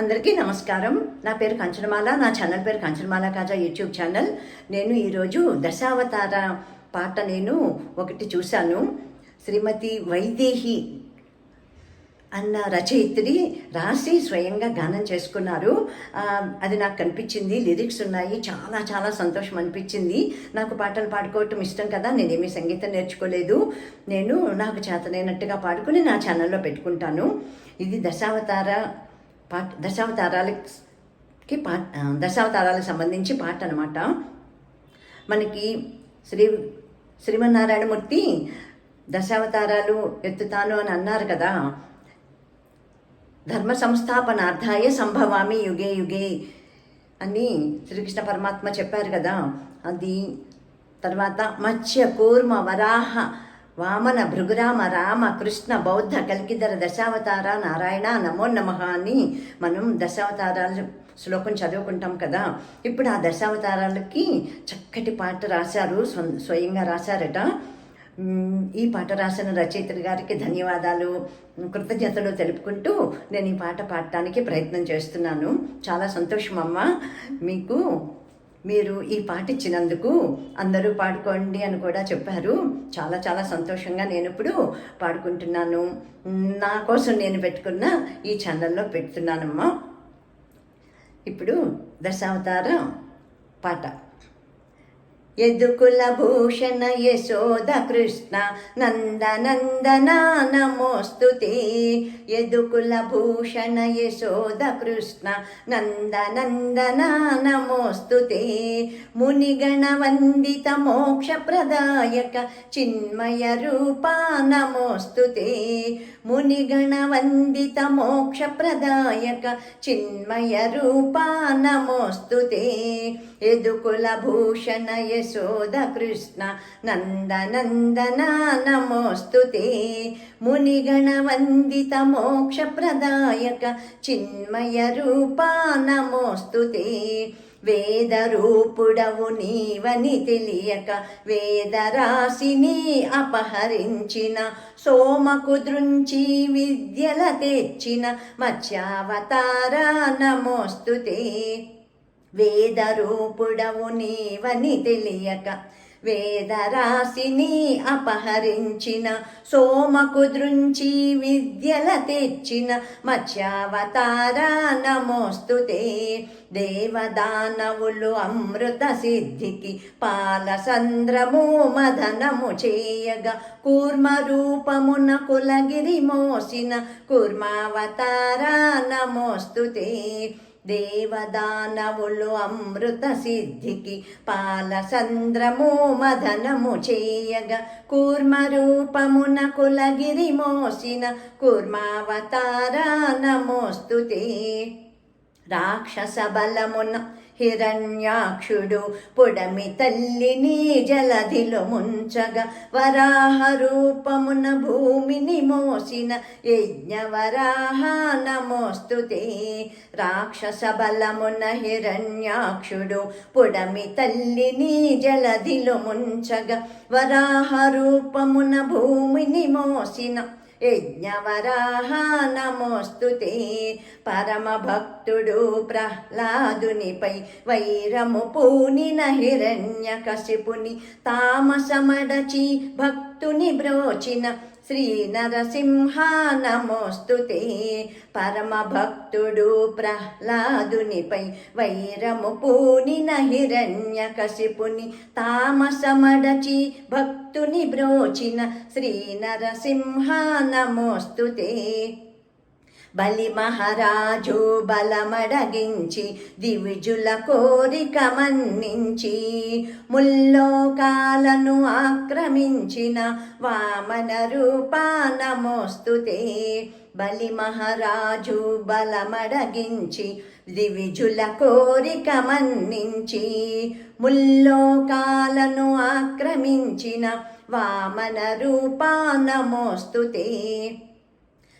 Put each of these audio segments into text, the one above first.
అందరికీ నమస్కారం. నా పేరు కంచనమాల నా ఛానల్ పేరు కంచనమాల కాజా యూట్యూబ్ ఛానల్. నేను ఈరోజు దశావతార పాట నేను ఒకటి చూశాను. శ్రీమతి వైదేహి అన్న రచయిత్రి రాసి స్వయంగా గానం చేసుకున్నారు. అది నాకు కనిపించింది లిరిక్స్ ఉన్నాయి చాలా చాలా సంతోషం అనిపించింది. నాకు పాటలు పాడుకోవటం ఇష్టం కదా నేనేమీ సంగీతం నేర్చుకోలేదు. నేను నాకు చేతనైనట్టుగా పాడుకుని నా ఛానల్లో పెట్టుకుంటాను. ఇది దశావతార పాట దశావతారాలకి పా దశావతారాలకు సంబంధించి పాట అనమాట మనకి శ్రీ శ్రీమన్నారాయణమూర్తి దశావతారాలు ఎత్తుతాను అని అన్నారు కదా. ధర్మ సంస్థాపనార్థాయ సంభవామి యుగే యుగే అని శ్రీకృష్ణ పరమాత్మ చెప్పారు కదా. అది తర్వాత మత్స్య కూర్మ వరాహ వామన భృగురామ రామ కృష్ణ బౌద్ధ కల్కిధర దశావతార నారాయణ నమో నమ అని మనం దశావతారాలు శ్లోకం చదువుకుంటాం కదా. ఇప్పుడు ఆ దశావతారాలకి చక్కటి పాట రాశారు స్వయంగా రాశారట. ఈ పాట రాసిన రచయితలు గారికి ధన్యవాదాలు. కృతజ్ఞతలు తెలుపుకుంటూ నేను ఈ పాట పాడటానికి ప్రయత్నం చేస్తున్నాను. చాలా సంతోషం అమ్మ. మీకు మీరు ఈ పాట ఇచ్చినందుకు అందరూ పాడుకోండి అని కూడా చెప్పారు. చాలా చాలా సంతోషంగా నేను ఇప్పుడు పాడుకుంటున్నాను. నా కోసం నేను పెట్టుకున్న ఈ ఛానల్లో పెడుతున్నానమ్మా. ఇప్పుడు దశావతారం పాట. యదుకుల భూషణ యశోద కృష్ణ నంద నందన నమోస్తు యదుకుల భూషణ యశోద కృష్ణ నంద నందన నమోస్తు మునిగణ వందిత మోక్ష ప్రదాయక చిన్మయ రూపా నమోస్తు మునిగణ వందిత మోక్ష ప్రదాయక చిన్మయ రూపా నమోస్తు యదుకుల భూషణ యశోద కృష్ణ నంద నందన నమోస్తు మునిగణ వందిత మోక్ష ప్రదాయక చిన్మయ రూపా వేద వేదరూపుడవు నీవని తెలియక వేదరాశిని అపహరించిన సోమకుదృంచి విద్యల తెచ్చిన మత్స్యావతార నమోస్తుతే వేదరూపుడవు నీవని తెలియక వేదరాశిని అపహరించిన సోమకుదృంచి విద్యల తెచ్చిన మత్స్యావతార నమోస్తుతే దేవదానవులు అమృత సిద్ధికి పాలసంద్రము మదనము చేయగా కూర్మ రూపమున కులగిరి మోసిన కూర్మావతార నమోస్తుతే దేవదానవులు అమృత సిద్ధికి పాలచంద్రము మదనము చేయగా కూర్మరూపమున కులగిరి మోసిన కూర్మావతార నమోస్తుతే. రాక్షస బలమున హిరణ్యాక్షుడు పొడమి తల్లిని జలధిలో ముంచగా వరాహ రూపమున భూమిని మోసిన యజ్ఞవరాహ నమోస్తుతే. రాక్షస బలమున హిరణ్యాక్షుడు పొడమి తల్లిని జలధిలో ముంచగా వరాహ రూపమున భూమిని మోసిన యజ్ఞవరాహ నమోస్తుతే పరమ భక్తుడు ప్రహ్లాదునిపై వైరము పూనిన హిరణ్య కశిపుని తామసమడచి భక్తుని బ్రోచిన శ్రీ నరసింహ నమోస్తుతే పరమ భక్తుడు ప్రహ్లాదునిపై వైరము పూనిన హిరణ్య కశిపుని తామసమడచి భక్తుని బ్రోచిన శ్రీ నరసింహ నమోస్తుతే బలి మహారాజు బలమడగించి దివిజుల కోరిక మన్నించి ముల్లోకాలను ఆక్రమించిన వామన రూపా నమోస్తుతే బలి మహారాజు బలమడగించి దివిజుల కోరిక మన్నించి ముల్లోకాలను ఆక్రమించిన వామన రూపా నమోస్తుతే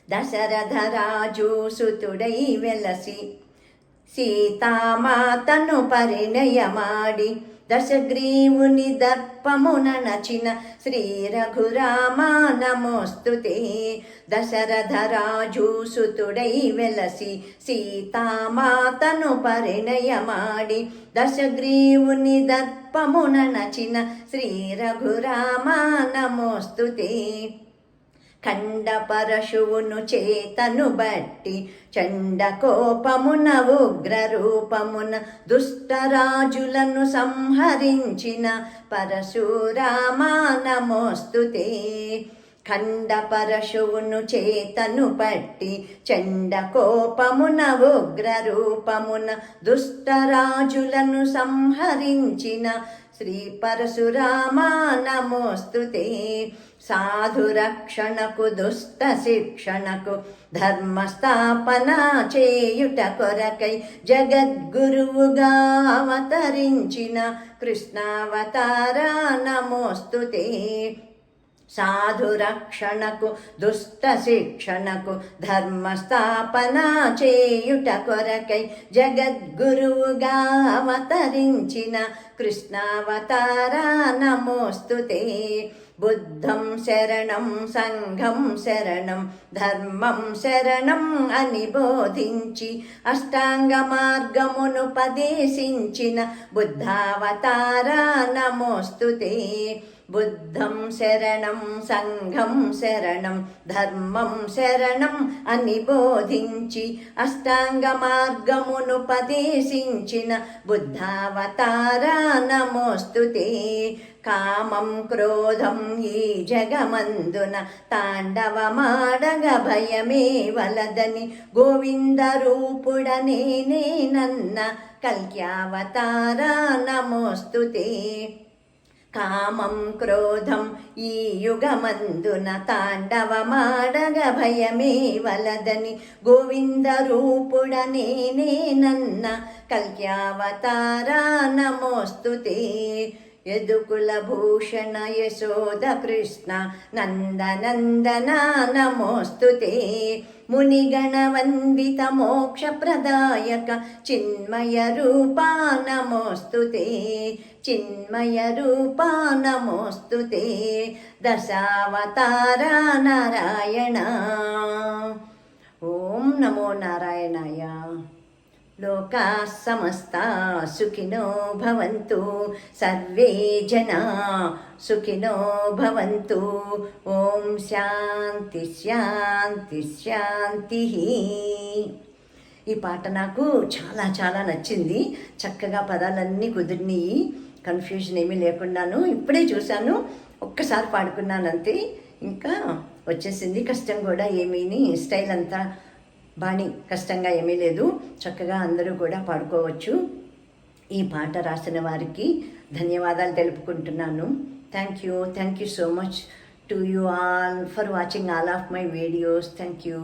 దశరథరాజు సుతుడై వెలసి సీతామాతను పరిణయమాడి దశగ్రీవుని దర్పమున నచిన శ్రీ రఘురామ నమోస్తుతే దశరథరాజు సుతుడై వెలసి సీతామాతను పరిణయమాడి దశగ్రీవుని దర్పమున నచిన శ్రీ రఘురామ నమోస్తుతే ఖండ పరశువును చేతను బట్టి చండ కోపమున ఉగ్ర రూపమున దుష్టరాజులను సంహరించిన పరశురామా నమోస్తుతే ఖండ పరశువును చేతను పట్టి చండ కోపమున ఉగ్ర రూపమున దుష్టరాజులను సంహరించిన శ్రీ పరశురామా నమోస్తుతే సాధురక్షణకు దుష్ట శిక్షణకు ధర్మస్థాపన చేయుట కొరకై జగద్గురువుగా అవతరించిన కృష్ణావతార నమోస్తుతే సాధురక్షణకు దుష్ట శిక్షణకు ధర్మస్థాపన చేయుట కొరకై జగద్గురువుగా అవతరించిన కృష్ణావతార నమోస్తుతే బుద్ధం శరణం సంఘం శరణం ధర్మం శరణం అని బోధించి అష్టాంగ మార్గమును పదేశించిన బుద్ధావతార నమోస్తుతే. బుద్ధం శరణం సంఘం శరణం ధర్మం శరణం అని బోధించి అష్టాంగ మార్గమును పదేశించిన బుద్ధావతార నమోస్తుతే. కామం క్రోధం ఈ జగమందున తాండవమాడగ భయమే వలదని గోవింద రూపుడనే నన్న కల్క్యావతార నమోస్తుతే కామం క్రోధం ఈ యుగమందున తాండవమాడగ భయమే వలదని గోవింద రూపుడనే నన్న కల్క్యావతార నమోస్తుతే యదుకుల భూషణ యశోద కృష్ణ నందనందన నమోస్తుతే మునిగణవందిత మోక్షప్రదాయక చిన్మయ రూపా నమోస్తుతే చిన్మయ రూపా నమోస్తుతే దశావతార నారాయణ. ఓం నమో నారాయణాయ. లోకా సమస్త సుఖినో భవంతు. సర్వే జనా సుఖినో భవంతు. ఓం శాంతి శాంతి శాంతి. ఈ పాట నాకు చాలా చాలా నచ్చింది. చక్కగా పదాలన్నీ కుదిరినాయి. కన్ఫ్యూజన్ ఏమీ లేకుండాను ఇప్పుడే చూశాను. ఒక్కసారి పాడుకున్నాను అంతే ఇంకా వచ్చేసింది కష్టం కూడా ఏమీని స్టైల్ అంతా బాణి కష్టంగా ఏమీ లేదు. చక్కగా అందరూ కూడా పాడుకోవచ్చు. ఈ పాట రాసిన వారికి ధన్యవాదాలు తెలుపుకుంటున్నాను. Thank you thank you so much to you all for watching all of my videos thank you